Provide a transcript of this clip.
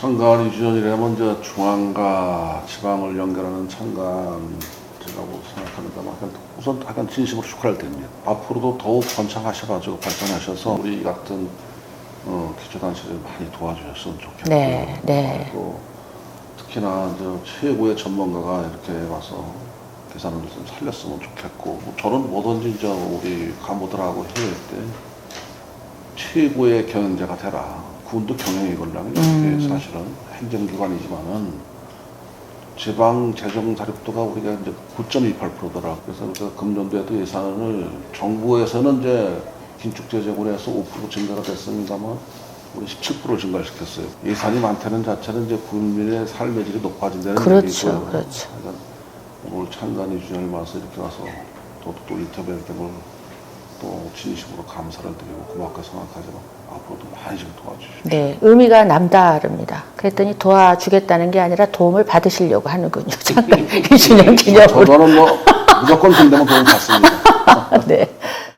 창간 이주연이라면 이제 중앙과 지방을 연결하는 창간이라고 생각합니다만 우선 하여간 진심으로 축하를 드립니다. 앞으로도 더욱 번창하셔가지고 발전하셔서 우리 같은 어, 기초단체를 많이 도와주셨으면 좋겠고요. 네, 네. 그리고 특히나 이제 최고의 전문가가 이렇게 와서 계산을 좀 살렸으면 좋겠고 뭐 저는 뭐든지 이제 우리 간부들하고 회의할 때 최고의 경영자가 되라. 군도 경영이 걸라면 이게 사실은 행정기관이지만은 지방 재정 자립도가 우리가 이제 9.28%더라. 그래서 우리가 금년도에도 예산을 정부에서는 이제 긴축 재정으로 해서 5% 증가가 됐습니다만 우리 17% 증가시켰어요. 예산이 많다는 자체는 이제 국민의 삶의 질이 높아진다는 그렇죠, 얘기고요. 그렇죠. 그러니까 오늘 창간이 주장을 와서 이렇게 와서 또, 또 인터뷰할 때는 또 진심으로 감사를 드리고 고맙게 생각하지만 앞으로도 많이 좀 도와주십시오. 네, 의미가 남다릅니다. 그랬더니 도와주겠다는 게 아니라 도움을 받으시려고 하는군요. 잠깐 2주년 기념으로. 저는 뭐 무조건 돈되면 도움 받습니다. 네.